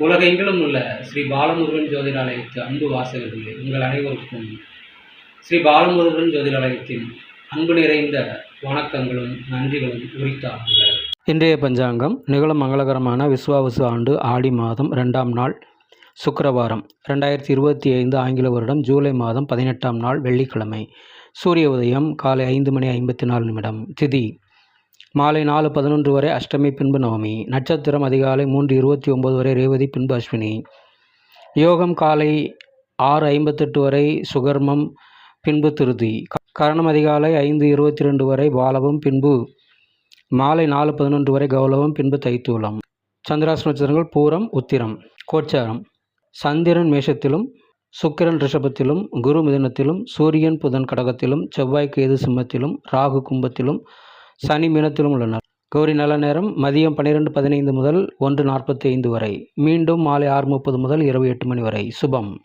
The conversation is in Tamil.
உலகெங்கிலும் உள்ள ஸ்ரீ பாலமுருகன் ஜோதிடாலயத்து அன்பு வாசகர்களே உங்கள் அனைவருக்கும் ஸ்ரீ பாலமுருகன் ஜோதிடாலயத்தின் அன்பு நிறைந்த வணக்கங்களும் நன்றிகளும் உரித்தாகுக இன்றைய பஞ்சாங்கம் நிகழும் மங்களகரமான விஸ்வாவசு ஆண்டு ஆடி மாதம் ரெண்டாம் நாள் சுக்கரவாரம் ரெண்டாயிரத்தி இருபத்தி ஐந்து ஆங்கில வருடம் ஜூலை மாதம் பதினெட்டாம் நாள் வெள்ளிக்கிழமை. சூரிய உதயம் காலை ஐந்து மணி ஐம்பத்தி நாலு நிமிடம். திதி மாலை நாலு பதினொன்று வரை அஷ்டமி பின்பு நவமி நட்சத்திரம் அதிகாலை மூன்று இருபத்தி ஒம்பது வரை ரேவதி பின்பு அஸ்வினி. யோகம் காலை ஆறு ஐம்பத்தெட்டு வரை சுகர்மம் பின்பு திருதி கரணம் அதிகாலை ஐந்து இருபத்தி ரெண்டு வரை பாலவும் பின்பு மாலை நாலு பதினொன்று வரை கௌலவம் பின்பு தைத்தூலம். சந்திராச நட்சத்திரங்கள் பூரம் உத்திரம் கோச்சாரம். சந்திரன் மேஷத்திலும் சுக்கிரன் ரிஷபத்திலும் குரு மிதனத்திலும் சூரியன் புதன் கடகத்திலும் செவ்வாய் கேது சிம்மத்திலும் ராகு கும்பத்திலும் சனி மீனத்திலும் உள்ளனர் கௌரி நல்ல நேரம் மதியம் பன்னிரெண்டு பதினைந்து முதல் ஒன்று நாற்பத்தி ஐந்து வரை. மீண்டும் மாலை ஆறு முப்பது முதல் இரவு எட்டு மணி வரை. சுபம்.